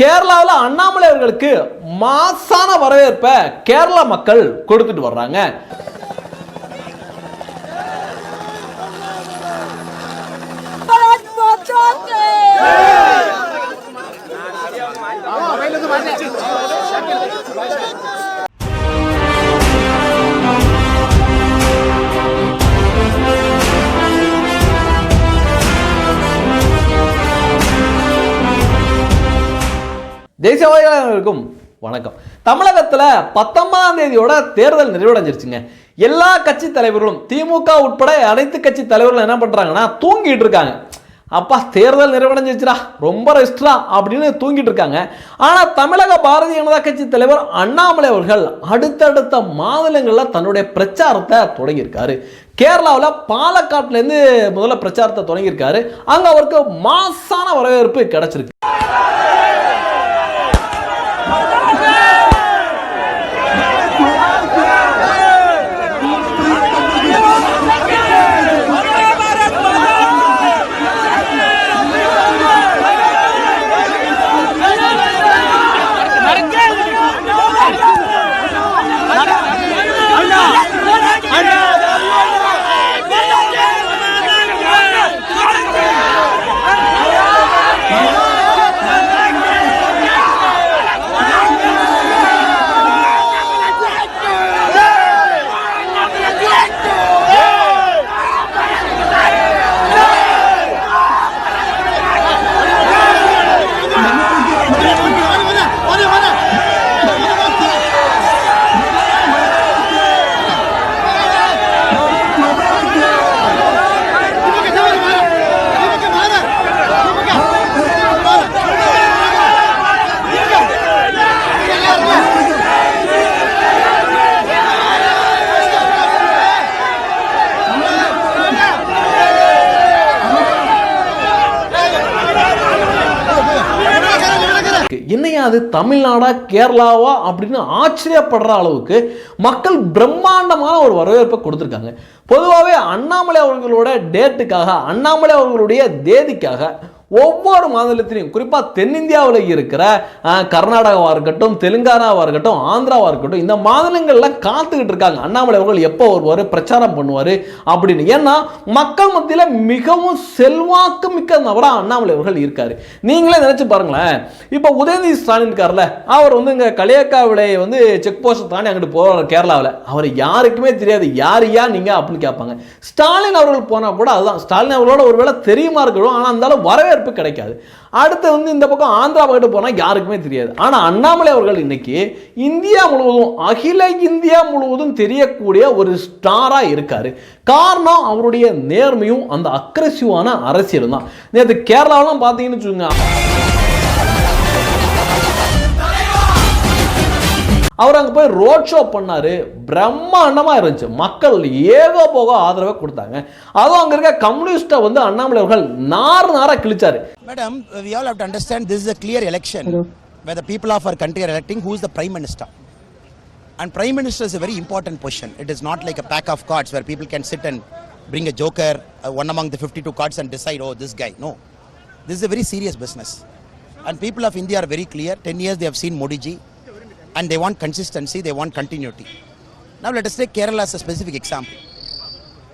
கேரளாவில் அண்ணாமலையர்களுக்கு மாசான வரவேற்பை கேரள மக்கள் கொடுத்துட்டு வர்றாங்க. Yeah! தேசியவாதிகளுக்கும் வணக்கம். தமிழகத்துல பத்தொன்பதாம் தேதியோட தேர்தல் நிறைவடைஞ்சிருச்சுங்க. எல்லா கட்சி தலைவர்களும் திமுக உட்பட அனைத்து கட்சி தலைவர்களும் என்ன பண்றாங்கன்னா தூங்கிட்டு இருக்காங்க. அப்பா தேர்தல் நிறைவடைஞ்சிருச்சுடா ரொம்ப ரெஸ்ட்ரா அப்படின்னு தூங்கிட்டு இருக்காங்க. ஆனா தமிழக பாரதிய ஜனதா கட்சி தலைவர் அண்ணாமலை அவர்கள் அடுத்தடுத்த மாநிலங்களில் தன்னுடைய பிரச்சாரத்தை தொடங்கியிருக்காரு. கேரளாவில் பாலக்காட்டிலேருந்து முதல்ல பிரச்சாரத்தை தொடங்கியிருக்காரு. அங்கே அவருக்கு மாசான வரவேற்பு கிடைச்சிருக்கு. அது தமிழ்நாடா கேரளாவா அப்படின்னு ஆச்சரியப்படுற அளவுக்கு மக்கள் பிரம்மாண்டமான ஒரு வரவேற்பை கொடுத்துருக்காங்க. பொதுவாகவே அண்ணாமலை அவர்களோட டேட்டுக்காக அண்ணாமலை அவர்களுடைய தேதிக்காக ஒவ்வொரு மாநிலத்திலையும் குறிப்பாக தென்னிந்தியாவில் இருக்கிற கர்நாடகாவாக இருக்கட்டும் தெலுங்கானாவாக இருக்கட்டும் ஆந்திராவாக இருக்கட்டும் இந்த மாநிலங்கள்லாம் காத்துக்கிட்டு இருக்காங்க. அண்ணாமலை அவர்கள் எப்போ வருவார் பிரச்சாரம் பண்ணுவார் அப்படின்னு. ஏன்னா மக்கள் மத்தியில் மிகவும் செல்வாக்கு மிக்க நபராக அண்ணாமலை அவர்கள் இருக்கார். நீங்களே நினச்சி பாருங்களேன். இப்போ உதயநிதி ஸ்டாலின் இருக்கார்ல அவர் வந்து இங்கே களியக்காவிடைய வந்து செக் போஸ்ட் தாண்டி அங்கிட்டு போகிறார் கேரளாவில். அவர் யாருக்குமே தெரியாது யார் யா நீங்கள் அப்படின்னு கேட்பாங்க. ஸ்டாலின் அவர்கள் போனால் கூட அதுதான். ஸ்டாலின் அவர்களோட ஒருவேளை தெரியுமா இருக்கணும் ஆனால் இருந்தாலும் வரவேற்பு கிடைக்காது. அடுத்து வந்து இந்த பக்கம் ஆந்திரா பக்கத்து போனால் யாருக்குமே தெரியாது. ஆனால் அண்ணாமலை அவர்கள் இன்னைக்கு இந்தியா முழுவதும் அகில இந்தியா முழுவதும் தெரியக்கூடிய ஒரு ஸ்டாராக இருக்காரு. காரணம் அவருடைய நேர்மையும் அந்த அக்ரெசிவான அரசியலும் தான். நேற்று கேரளாவெலாம் பார்த்தீங்கன்னு வச்சுக்கோங்க. அவர் அங்கே போய் ரோட் ஷோ பண்ணாரு பிரம்மாண்டமாக இருந்துச்சு மக்கள் ஏகோ போக ஆதரவை கொடுத்தாங்க அதுவும் அங்கே இருக்க கம்யூனிஸ்ட்டை வந்து அண்ணாமலை அவர்கள் நார் நாரா கிழிச்சாரு all have to understand this is a clear election where the people of our country are electing who is the Prime Minister. And Prime Minister is a very important position. It is not like a pack of cards where people can sit and bring a joker, uh, one among the 52 cards, and decide, oh, this guy. No. This is a very serious business. And people of India are very clear. 10 years they have seen Modi ji, and they want consistency, they want continuity. Now, let us take Kerala as a specific example.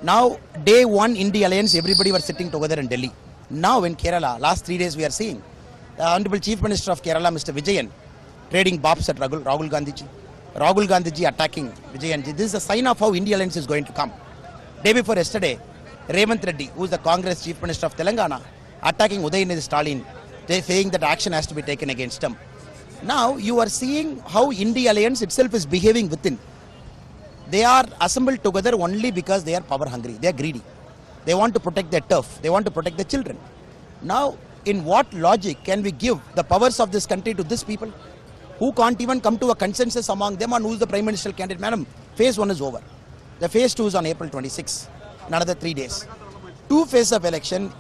Now, day one, India Alliance, everybody were sitting together in Delhi. Now, in Kerala, last three days, we are seeing the Honorable Chief Minister of Kerala, Mr. Vijayan, trading bombs at Rahul, Rahul Gandhi ji. Rahul Gandhi ji attacking Vijayan ji. This is a sign of how India Alliance is going to come. Day before yesterday, Revant Reddy, who is the Congress Chief Minister of Telangana, attacking Udayanidhi Stalin, saying that action has to be taken against him. Now, you are seeing how India Alliance itself is behaving within. They are assembled together only because they are power hungry. They are greedy. They want to protect their turf. They want to protect their children. Now, in what logic can we give the powers of this country to these people who can't even come to a consensus among them on who's the prime ministerial candidate? Madam, phase one is over. The phase two is on April 26, in another three days. Two phase of election,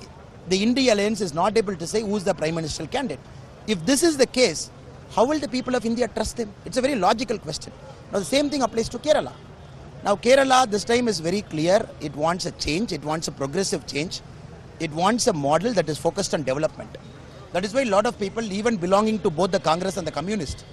the India Alliance is not able to say who's the prime ministerial candidate. If this is the case, how will the people of India trust them? It's a very logical question. Now, the same thing applies to Kerala. Now, Kerala this time is very clear. It wants a change, it wants a progressive change, it wants a model that is focused on development. That is why a lot of people, even belonging to both the Congress and the Communist,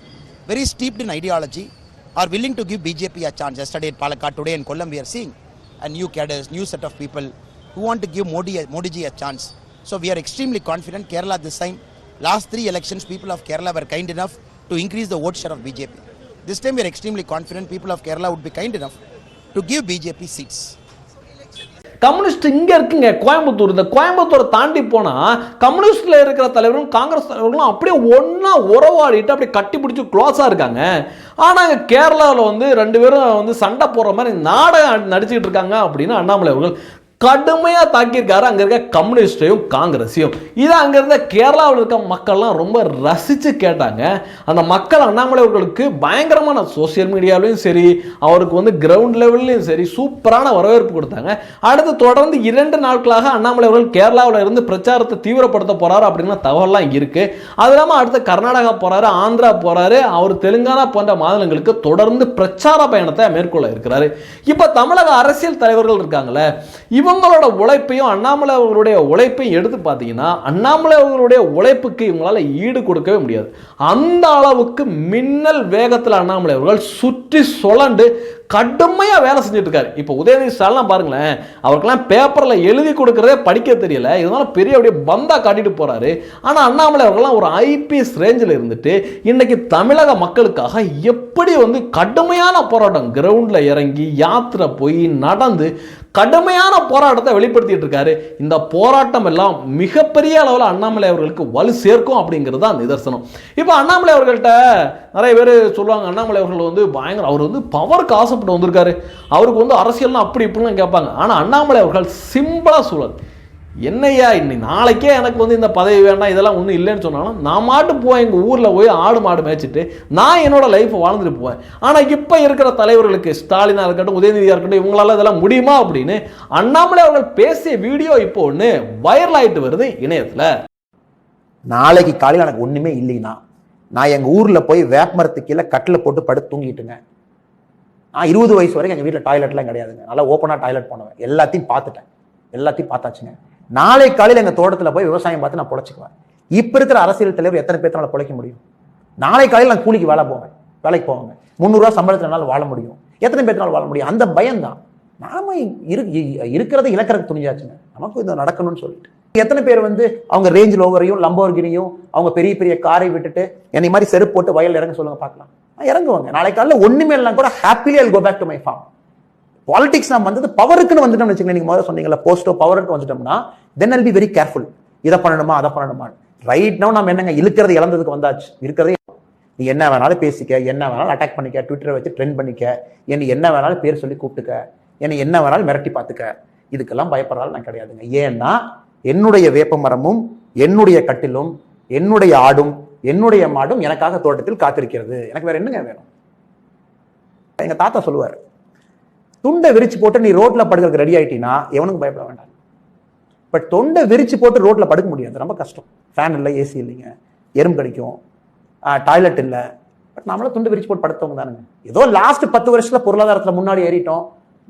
very steeped in ideology, are willing to give BJP a chance. Yesterday at Palakkad, today in Kollam, we are seeing a new cadres, new set of people who want to give Modi, Modi ji a chance. So we are extremely confident. Kerala this time, last three elections, people of Kerala were kind enough to increase the vote share of BJP. This time we are extremely confident. People of Kerala would be kind enough to give BJP seats. Communist இங்கே இருக்குங்க கோயம்புத்தூர் இந்த கோயம்புத்தூரை தாண்டி போனால் கம்யூனிஸ்டில் இருக்கிற தலைவரும் காங்கிரஸ் தலைவர்களும் அப்படியே ஒன்றா உறவாடிட்டு அப்படியே கட்டி பிடிச்சி க்ளோஸாக இருக்காங்க ஆனால் இங்க கேரளாவில் வந்து ரெண்டு பேரும் வந்து சண்டை போடுற மாதிரி நாடகம் நடிச்சுக்கிட்டு இருக்காங்க அப்படின்னு அண்ணாமலை அவர்கள் கடுமையாக தாக்கியிருக்காரு. அங்கே இருக்க கம்யூனிஸ்டையும் காங்கிரஸையும். இதை அங்கே இருந்த கேரளாவில் இருக்க மக்கள்லாம் ரொம்ப ரசித்து கேட்டாங்க. அந்த மக்கள் அண்ணாமலை அவர்களுக்கு பயங்கரமான சோஷியல் மீடியாவிலையும் சரி அவருக்கு வந்து கிரவுண்ட் லெவல்லையும் சரி சூப்பரான வரவேற்பு கொடுத்தாங்க. அடுத்து தொடர்ந்து இரண்டு நாட்களாக அண்ணாமலை அவர்கள் கேரளாவில் இருந்து பிரச்சாரத்தை தீவிரப்படுத்த போறாரு அப்படின்னா தகவல்லாம் இருக்குது அது இல்லாமல் அடுத்து கர்நாடகா போகிறாரு ஆந்திரா போகிறாரு அவர் தெலுங்கானா போன்ற மாநிலங்களுக்கு தொடர்ந்து பிரச்சார பயணத்தை மேற்கொள்ள இருக்கிறாரு. இப்போ தமிழக அரசியல் தலைவர்கள் இருக்காங்களே இவங்களோட உழைப்பையும் அண்ணாமலை அவர்களுடைய உழைப்பையும் எடுத்து பார்த்தீங்கன்னா அண்ணாமலை அவர்களுடைய உழைப்புக்கு இவங்களால் ஈடு கொடுக்கவே முடியாது. அந்த அளவுக்கு மின்னல் வேகத்தில் அண்ணாமலை அவர்கள் சுற்றி சுழண்டு கடுமையாக வேலை செஞ்சுட்டு இருக்காரு இப்போ உதயநிதி ஸ்டாலின் பாருங்களேன் அவருக்கெல்லாம் பேப்பரில் எழுதி கொடுக்கறதே படிக்க தெரியல. இதனால பெரிய அப்படியே பந்தா காட்டிட்டு போறாரு. ஆனால் அண்ணாமலை அவர்கள்லாம் ஒரு ஐபிஎஸ் ரேஞ்சில் இருந்துட்டு இன்னைக்கு தமிழக மக்களுக்காக எப்படி வந்து கடுமையான போராட்டம் கிரவுண்டில் இறங்கி யாத்திரை போய் நடந்து கடுமையான போராட்டத்தை வெளிப்படுத்திட்டு இருக்காரு. இந்த போராட்டம் எல்லாம் மிகப்பெரிய அளவில் அண்ணாமலை அவர்களுக்கு வலு சேர்க்கும் அப்படிங்கிறது தான் நிதர்சனம். இப்போ அண்ணாமலை அவர்கள்ட்ட நிறைய பேர் சொல்லுவாங்க அண்ணாமலை அவர்கள் வந்து பயங்கர அவர் வந்து பவருக்கு ஆசைப்பட்டு வந்திருக்காரு. அவருக்கு வந்து அரசியல்னா அப்படி இப்படின்னு கேட்பாங்க. ஆனால் அண்ணாமலை அவர்கள் சிம்பிளாக சூழல். என்னய்யா இன்னி நாளைக்கே எனக்கு வந்து இந்த பதவி வேண்டாம் இதெல்லாம் ஒன்றும் இல்லைன்னு சொன்னாலும் நான் மாட்டு போவேன் எங்கள் ஊரில் போய் ஆடு மாடு மேய்ச்சிட்டு நான் என்னோட லைஃப்பை வாழ்ந்துட்டு போவேன். ஆனால் இப்போ இருக்கிற தலைவர்களுக்கு ஸ்டாலினாக இருக்கட்டும் உதயநிதியாக இருக்கட்டும் இவங்களால இதெல்லாம் முடியுமா அப்படின்னு அண்ணாமலை அவர்கள் பேசிய வீடியோ இப்போ ஒன்று வைரல் ஆகிட்டு வருது இணையத்தில். நாளைக்கு காலையில் எனக்கு ஒன்றுமே இல்லைன்னா நான் எங்கள் ஊரில் போய் வேப்பமரத்து கீழே கட்டில் போட்டு படுத்து தூங்கிட்டுங்க நான் இருபது வயசு வரைக்கும் எங்கள் வீட்டில் டாய்லெட்லாம் கிடையாதுங்க. நல்லா ஓப்பனாக டாய்லெட் போனவன். எல்லாத்தையும் பார்த்துட்டேன். எல்லாத்தையும் பார்த்தாச்சுங்க. நாளை காலையில் எங்கள் தோட்டத்தில் போய் விவசாயம் பார்த்து நான் பொழைச்சிக்குவேன். இப்போ இருக்கிற அரசியல் தலைவர் எத்தனை பேர்த்தனால பொழைக்க முடியும்? நாளை காலையில் நான் கூலிக்கு வேலை போவேன். வேலைக்கு போவாங்க. முந்நூறுரூவா சம்பளத்தினால வாழ முடியும். எத்தனை பேர்த்தனால வாழ முடியும்? அந்த பயம்தான். நாம இரு இருக்கிறத இழக்கிறதுக்கு துணிஞ்சாச்சுங்க. நமக்கு இது நடக்கணும்னு சொல்லிட்டு. எத்தனை பேர் வந்து அவங்க ரேஞ்ச் லோவரையும் லம்போர்கினியும் அவங்க பெரிய பெரிய காரை விட்டுட்டு என்னை மாதிரி செருப்பு போட்டு வயல் இறங்க சொல்லுங்க பார்க்கலாம். நான் இறங்குவாங்க. நாளை காலையில் ஒன்றுமே இல்லைனா கூட happily I'll go back to my farm politics நம்ம வந்தது பவருக்குன்னு வந்துட்டோம்னு வச்சுக்கோங்க நீங்கள் முதல்ல சொன்னீங்களா போஸ்ட்டோ பவருக்கு வந்துட்டோம்னா then I'll be very careful இதை பண்ணணுமா அதை பண்ணணுமா ரைட் நோ நம்ம என்னங்க இழுக்கிறது இழந்ததுக்கு வந்தாச்சு. இருக்கிறதே நீ என்ன வேணாலும் பேசிக்க என்ன வேணாலும் அட்டாக் பண்ணிக்க ட்விட்டரை வச்சு ட்ரெண்ட் பண்ணிக்க என்னை என்ன வேணாலும் பேர் சொல்லி கூப்பிட்டுக்க என்னை என்ன வேணாலும் மிரட்டி பார்த்துக்க. இதுக்கெல்லாம் பயப்படுறாலும் நான் கிடையாதுங்க. ஏன்னா என்னுடைய வேப்ப மரமும் என்னுடைய கட்டிலும் என்னுடைய ஆடும் என்னுடைய மாடும் எனக்காக தோட்டத்தில் காத்திருக்கிறது. எனக்கு வேற என்னங்க வேணும்? எங்க தாத்தா சொல்லுவார் துண்டை விரிச்சு போட்டு நீ ரோட்ல படுக்கிறதுக்கு ரெடி ஆயிட்டீங்கன்னா எவனுக்கு பயப்பட வேண்டாம். பட் தொண்டை விரிச்சு போட்டு ரோட்டில் படுக்க முடியாது ரொம்ப கஷ்டம். ஃபேன் இல்லை ஏசி இல்லைங்க. எறும்பு கிடைக்கும். டாய்லெட் இல்லை. பட் நம்மளும் துண்டு விரிச்சு போட்டு படுத்தவங்க தானுங்க. ஏதோ லாஸ்ட் பத்து வருஷத்தில் பொருளாதாரத்தில் முன்னாடி ஏறிட்டோம்.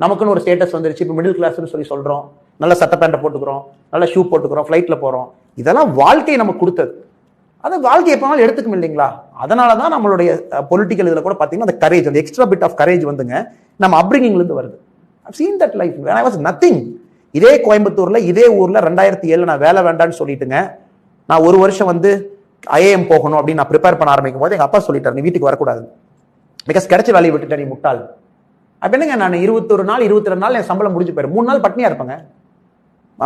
நமக்குன்னு ஒரு ஸ்டேட்டஸ் வந்துருச்சு. இப்போ மிடில் கிளாஸ்னு சொல்லி சொல்கிறோம் நல்ல சட்ட பேண்டை போட்டுக்கிறோம். நல்ல ஷூ போட்டுக்கிறோம். ஃப்ளைட்டில் போகிறோம் இதெல்லாம் வாழ்க்கையை நமக்கு கொடுத்தது. அது வாழ்க்கை எப்போனாலும் எடுத்துக்கும் இல்லைங்களா? அதனால தான் நம்மளுடைய பொலிட்டிக்கல் இதில் கூட பார்த்தீங்கன்னா அந்த கரேஜ் அந்த எக்ஸ்ட்ரா பிட் ஆஃப் கரேஜ் வந்துங்க நம்ம அப்ரிங்கிங்லேருந்து வருது இருந்து வருது. Seen that life when I was nothing இதே கோயம்புத்தூர்ல இதே ஊர்ல ரெண்டாயிரத்தி ஏழு நான் வேலை வேண்டான்னு சொல்லிட்டுங்க நான் ஒரு வருஷம் வந்து ஐஏஎம் போகணும் அப்படின்னு நான் ப்ரிப்பேர் பண்ண ஆரம்பிக்கும் போது எங்க அப்பா சொல்லிட்டாரு நீ வீட்டுக்கு வரக்கூடாது. பிகாஸ் கிடைச்ச வேலையை விட்டுட்டேன் நீ முட்டாள். அப்ப என்னங்க நான் இருபத்தொரு நாள் இருபத்தி ரெண்டு நாள் என் சம்பளம் முடிஞ்சு போயிடும். மூணு நாள் பட்னியா இருப்பேங்க.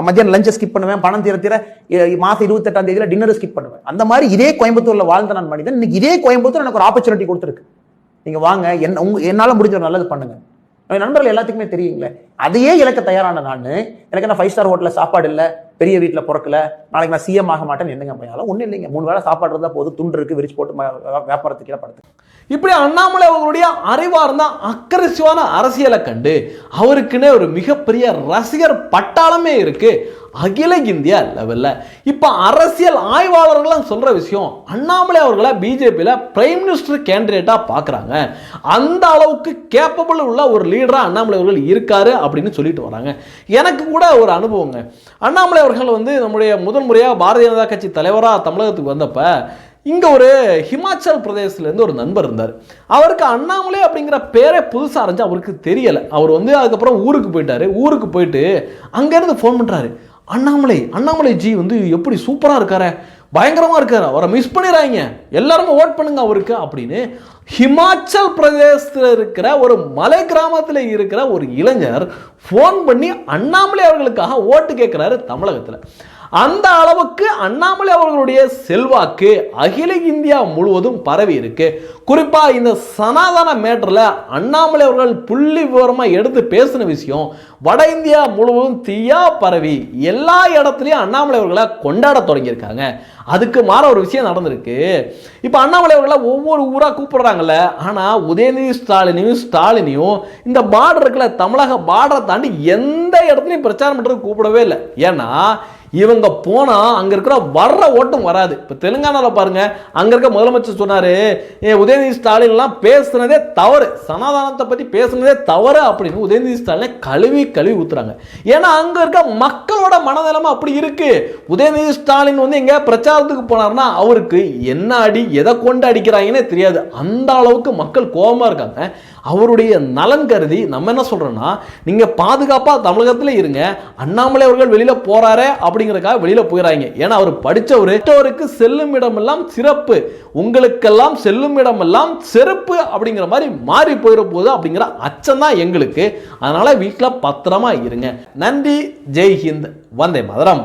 மத்தியானம் லஞ்சை ஸ்கிப் பண்ணுவேன் பணம் தீர தீர மாதம் மாசம் இருபத்தெட்டாம் தேதியில டின்னர் ஸ்கிப் பண்ணுவேன். அந்த மாதிரி இதே கோயம்புத்தூர்ல வாழ்ந்த நான் மனிதன். இன்னைக்கு இதே கோயம்புத்தூர் எனக்கு ஒரு ஆப்பர்ச்சுனிட்டி கொடுத்துருக்கு. நீங்க வாங்க என்ன உங்க என்னால முடிஞ்ச ஒரு நல்லது பண்ணுங்க. நண்பர்கள் எல்லாத்துக்குமே தெரியுங்களே அதையே இழக்க தயாரான நான் எனக்கு என்ன ஃபைவ் ஸ்டார் ஹோட்டலில் சாப்பாடு இல்ல பெரிய வீட்டில் பிறக்கல நாளைக்கு நான் சிஎம் ஆக மாட்டேன்னு என்னங்க பையன் ஒன்றும் இல்லைங்க. மூணு வேளை சாப்பாடு இருந்தால் போதும் துண்டு இருக்கு விரிச்சு போட்டு வியாபாரத்துக்கு கீழே படுத்து. இப்படி அண்ணாமலை அவங்களுடைய அறிவார்ந்த அக்கரிசிவான அரசியலை கண்டு அவருக்குன்னே ஒரு மிகப்பெரிய ரசிகர் பட்டாளமே இருக்கு. அகில இந்திய லெவலில். இப்போ அரசியல் ஆய்வாளர்கள்லாம் சொல்கிற விஷயம் அண்ணாமலை அவர்களை பிஜேபியில் பிரைம் மினிஸ்டர் கேண்டிடேட்டாக பார்க்குறாங்க அந்த அளவுக்கு கேப்பபிள் உள்ள ஒரு லீடராக அண்ணாமலை அவர்கள் இருக்காரு அப்படின்னு சொல்லிட்டு வராங்க. எனக்கு கூட ஒரு அனுபவங்க. அண்ணாமலை அவர்கள் வந்து நம்முடைய முதல் முறையாக பாரதிய ஜனதா கட்சி தலைவராக தமிழகத்துக்கு வந்தப்போ இங்கே ஒரு ஹிமாச்சல் பிரதேசத்துலேருந்து ஒரு நண்பர் இருந்தார். அவருக்கு அண்ணாமலை அப்படிங்கிற பேரே புதுசாக இருந்துச்சு அவருக்கு தெரியலை. அவர் வந்து அதுக்கப்புறம் ஊருக்கு போயிட்டாரு. ஊருக்கு போயிட்டு அங்கேருந்து ஃபோன் பண்ணுறாரு அண்ணாமலை அண்ணாமலை ஜி வந்து எப்படி சூப்பராக இருக்காரு? பயங்கரமாக இருக்கார். அவரை மிஸ் பண்ணிடுறாங்க எல்லாருமே ஓட் பண்ணுங்க அவருக்கு அப்படின்னு ஹிமாச்சல் பிரதேசத்தில் இருக்கிற ஒரு மலை கிராமத்தில் இருக்கிற ஒரு இளைஞர் ஃபோன் பண்ணி அண்ணாமலை அவர்களுக்காக ஓட்டு கேட்குறாரு தமிழகத்தில். அந்த அளவுக்கு அண்ணாமலை அவர்களுடைய செல்வாக்கு அகில இந்தியா முழுவதும் பரவி இருக்கு. குறிப்பாக இந்த சனாதன மேட்டரில் அண்ணாமலை அவர்கள் புள்ளி விவரமாக எடுத்து பேசின விஷயம் வட இந்தியா முழுவதும் தீயா பரவி எல்லா இடத்துலையும் அண்ணாமலை அவர்களை கொண்டாட தொடங்கியிருக்காங்க. அதுக்கு மாற ஒரு விஷயம் நடந்திருக்கு. இப்போ அண்ணாமலை அவர்களை ஒவ்வொரு ஊராக கூப்பிடுறாங்கல்ல ஆனால் உதயநிதி ஸ்டாலினையும் ஸ்டாலினையும் இந்த பார்டர் இருக்குல்ல தமிழக பார்டரை தாண்டி எந்த இடத்துலையும் பிரச்சாரம் பண்ணுறதுக்கு கூப்பிடவே இல்லை. ஏன்னா இவங்க போனால் அங்கே இருக்கிற வர்ற ஓட்டும் வராது. இப்போ தெலுங்கானாவில் பாருங்கள் அங்கே இருக்க முதலமைச்சர் சொன்னார் உதயநிதி ஸ்டாலின்லாம் பேசுனதே தவறு சனாதானத்தை பற்றி பேசுனதே தவறு அப்படின்னு உதயநிதி ஸ்டாலினை கழுவி கழுவி ஊற்றுறாங்க ஏன்னா அங்கே இருக்க மக்களோட மனநிலைமை அப்படி இருக்குது உதயநிதி ஸ்டாலின் வந்து எங்கே பிரச்சாரத்துக்கு போனார்னா அவருக்கு என்ன அடி எதை கொண்டு அடிக்கிறாங்கன்னே தெரியாது. அந்த அளவுக்கு மக்கள் கோபமாக இருக்காங்க. அவருடைய நலன் கருதி நம்ம என்ன சொல்கிறோன்னா நீங்கள் பாதுகாப்பாக தமிழகத்தில் இருங்க. அண்ணாமலை அவர்கள் வெளியில் போகிறாரே அப்படிங்கிறக்காக வெளியில் போயிறாங்க ஏன்னா அவர் படித்தவர் மற்றவருக்கு செல்லும் இடமெல்லாம் சிறப்பு. உங்களுக்கெல்லாம் செல்லும் இடமெல்லாம் செருப்பு அப்படிங்கிற மாதிரி மாறி போயிட போகுது அப்படிங்கிற அச்சம் தான் எங்களுக்கு. அதனால் வீட்டில் பத்திரமா இருங்க. நன்றி. ஜெய் ஹிந்த். வந்தே மதுரம்.